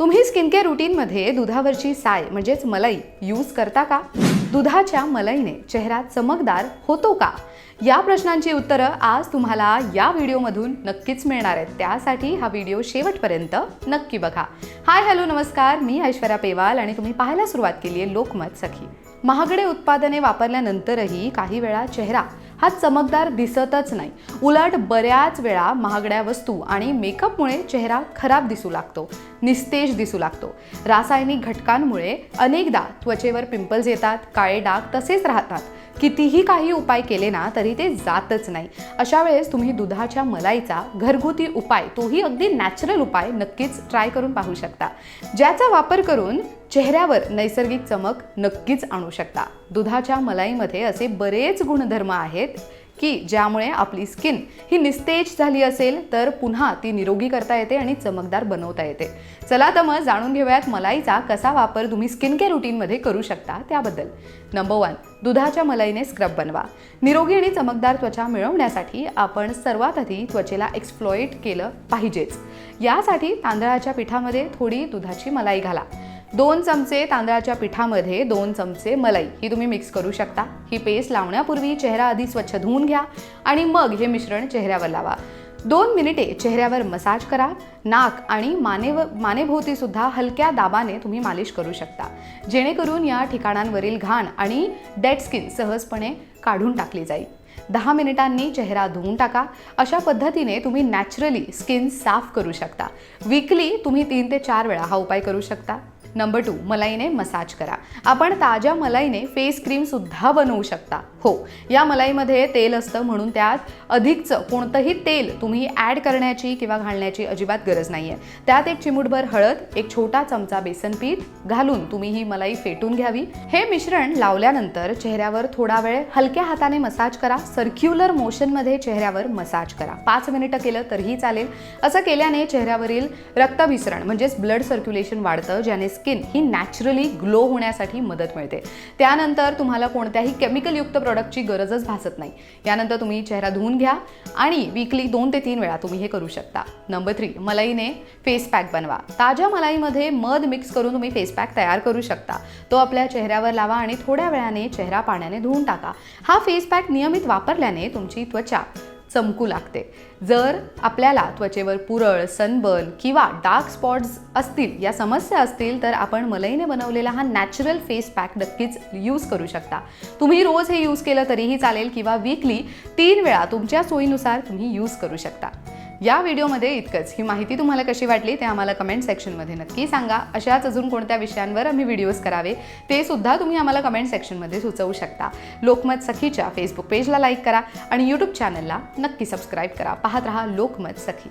तुम्ही skin care रुटीनमध्ये दुधावरची साय म्हणजेच मलाई यूज करता का? दुधाच्या मलईने चेहरा चमकदार होतो का? या प्रश्नांची उत्तरं आज तुम्हाला या व्हिडिओमधून नक्कीच मिळणार आहेत. त्यासाठी हा व्हिडिओ शेवटपर्यंत नक्की बघा. हाय हॅलो नमस्कार. मी ऐश्वर्या पेवाल आणि तुम्ही पाहायला सुरुवात केली आहे लोकमत सखी. महागडे उत्पादने वापरल्यानंतरही काही वेळा चेहरा हा चमकदार दिसतच नाही. उलट बऱ्याच वेळा महागड्या वस्तू आणि मेकअपमुळे चेहरा खराब दिसू लागतो निस्तेज दिसू लागतो. रासायनिक घटकांमुळे अनेकदा त्वचेवर पिंपल्स येतात काळे डाग तसेच राहतात. कितीही काही उपाय केले ना तरी ते जातच नाही. अशा वेळेस तुम्ही दुधाच्या मलाईचा घरगुती उपाय तोही अगदी नॅचरल उपाय नक्कीच ट्राय करून पाहू शकता. ज्याचा वापर करून चेहऱ्यावर नैसर्गिक चमक नक्कीच आणू शकता. दुधाच्या मलाईमध्ये असे बरेच गुणधर्म आहेत की ज्यामुळे आपली स्किन ही निस्तेज झाली असेल तर पुन्हा ती निरोगी करता येते आणि चमकदार बनवता येते. चला तर मग जाणून घेऊयात मलाईचा कसा वापर तुम्ही स्किन केअर रुटीनमध्ये करू शकता त्याबद्दल. नंबर वन दुधाच्या मलाईने स्क्रब बनवा. निरोगी आणि चमकदार त्वचा मिळवण्यासाठी आपण सर्वात आधी त्वचेला एक्सप्लॉइट केलं पाहिजेच. यासाठी तांदळाच्या पिठामध्ये थोडी दुधाची मलाई घाला. दोन चमचे तांदळाच्या पिठामध्ये दोन चमचे मलाई. ही तुम्ही मिक्स करू शकता. ही पेस्ट लावण्यापूर्वी चेहरा आधी स्वच्छ धुवून घ्या आणि मग हे मिश्रण चेहऱ्यावर लावा. दोन मिनिटे चेहऱ्यावर मसाज करा. नाक आणि मानेव मानेभोवतीसुद्धा हलक्या दाबाने तुम्ही मालिश करू शकता. जेणेकरून या ठिकाणांवरील घाण आणि डेड स्किन सहजपणे काढून टाकली जाईल. दहा मिनिटांनी चेहरा धुवून टाका. अशा पद्धतीने तुम्ही नॅचरली स्किन साफ करू शकता. वीकली तुम्ही तीन ते चार वेळा हा उपाय करू शकता. नंबर टू मलाईने मसाज करा. आपण ताज्या मलाईने फेस क्रीमसुद्धा बनवू शकता. हो या मलाईमध्ये तेल असतं म्हणून त्यात अधिकचं कोणतंही तेल तुम्ही ॲड करण्याची किंवा घालण्याची अजिबात गरज नाही आहे त्यात एक चिमूटभर हळद एक छोटा चमचा बेसन पीठ घालून तुम्ही ही मलाई फेटून घ्यावी. हे मिश्रण लावल्यानंतर चेहऱ्यावर थोडा वेळ हलक्या हाताने मसाज करा. सर्क्युलर मोशनमध्ये चेहऱ्यावर मसाज करा. पाच मिनिटं केलं तरीही चालेल. असं केल्याने चेहऱ्यावरील रक्तभिसरण म्हणजेच ब्लड सर्क्युलेशन वाढतं ज्याने स्किन ही नॅचरली ग्लो होण्यासाठी मदत मिळते. त्यानंतर तुम्हाला कोणत्याही केमिकलयुक्त प्रॉडक्टची गरजच भासत नाही. यानंतर तुम्ही चेहरा धुवून घ्या आणि वीकली दोन ते तीन वेळा तुम्ही हे करू शकता. नंबर थ्री मलाईने फेस पॅक बनवा. ताज्या मलाईमध्ये मध मिक्स करून तुम्ही फेस पॅक तयार करू शकता. तो आपल्या चेहऱ्यावर लावा आणि थोड्या वेळाने चेहरा पाण्याने धुवून टाका. हा फेस पॅक नियमित वापरल्याने तुमची त्वचा चमकू लागते. जर आपल्याला त्वचेवर पुरळ सनबर्न किंवा डार्क स्पॉट्स असतील या समस्या असतील तर आपण मलईने बनवलेला हा नॅचरल फेस पॅक नक्कीच यूज करू शकता. तुम्ही रोज हे यूज केलं तरीही चालेल किंवा वीकली तीन वेळा तुमच्या सोयीनुसार तुम्ही यूज करू शकता. या व्हिडिओमध्ये इतकंच. ही माहिती तुम्हाला कशी वाटली ते आम्हाला कमेंट सेक्शनमध्ये नक्की सांगा. अशाच अजून कोणत्या विषयांवर आम्ही व्हिडिओज करावे ते सुद्धा तुम्ही आम्हाला कमेंट सेक्शनमध्ये सुचवू शकता. लोकमत सखीच्या फेसबुक पेजला लाईक करा आणि यूट्यूब चॅनलला नक्की सबस्क्राईब करा. पाहत रहा लोकमत सखी.